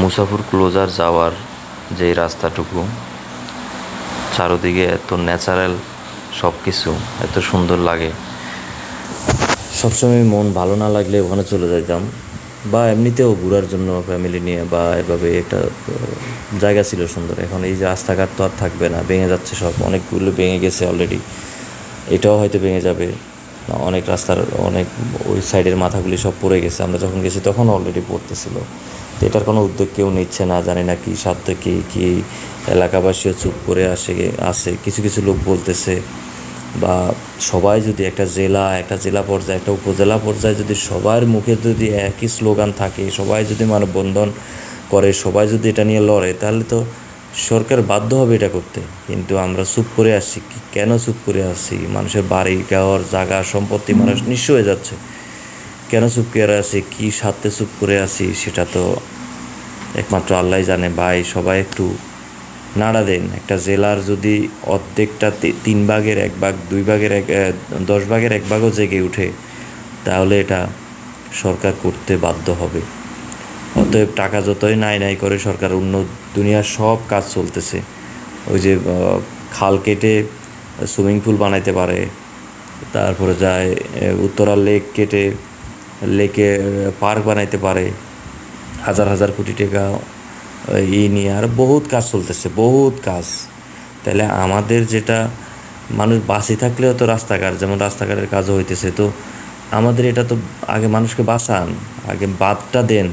মুসাফর closure যাওয়ার যে রাস্তাটুকু, চারোদিকে এত ন্যাচারাল সব কিছু এত সুন্দর লাগে। সবসময় মন ভালো না লাগলে ওখানে চলে যাইতাম। বা এমনিতেও ঘোরার জন্য ফ্যামিলি নিয়ে বা এভাবে একটা জায়গা ছিল সুন্দর। এখন এই যে রাস্তাঘাট তো আর থাকবে না, ভেঙে যাচ্ছে সব। অনেকগুলো ভেঙে গেছে অলরেডি এটাও হয়তো ভেঙে যাবে। অনেক রাস্তার অনেক ওই সাইডের মাথাগুলি সব পড়ে গেছে। আমরা যখন গেছি তখন অলরেডি পড়তেছিল। তো এটার কোনো উদ্যোগ কেউ নিচ্ছে না, জানি না কি স্বার্থে, কি কি এলাকাবাসীও চুপ করে আসে আসে। কিছু কিছু লোক বলতেছে বা সবাই যদি একটা জেলা একটা জেলা পর্যায়ে, একটা উপজেলা পর্যায়ে যদি সবার মুখে যদি একই স্লোগান থাকে, সবাই যদি মানববন্ধন করে, সবাই যদি এটা নিয়ে লড়ে, তাহলে তো সরকার বাধ্য হবে এটা করতে। কিন্তু আমরা চুপ করে আসছি কি কেন চুপ করে আসছি? মানুষের বাড়ি ঘর জায়গা সম্পত্তি মানুষ নিঃস্ব হয়ে যাচ্ছে। কেন চুপ করে আছি কী স্বার্থে চুপ করে আছি? সেটা তো একমাত্র আল্লাহ জানে। ভাই সবাই একটু নাড়া দেন। একটা জেলার যদি অর্ধেকটা তিন ভাগের এক ভাগ দুই ভাগের এক দশ ভাগের এক ভাগও জেগে উঠে তাহলে এটা সরকার করতে বাধ্য হবে। অতএব টাকা যতই নাই নাই করে সরকার অন্য দুনিয়ার সব কাজ চলতেছে। ওই যে খাল কেটে সুইমিং পুল বানাইতে পারে, তারপরে যায় উত্তরা লেক কেটে, লেকে পার্ক বানাইতে পারে, হাজার হাজার কোটি টাকা ই নিয়ে আর বহুত কাজ চলতেছে, বহুত কাজ। তাহলে আমাদের যেটা মানুষ বাঁচি থাকলেও তো রাস্তাঘাট, যেমন রাস্তাঘাটের কাজও হইতেছে, তো আমাদের এটা তো আগে মানুষকে বাঁচান, আগে বাদটা দেন।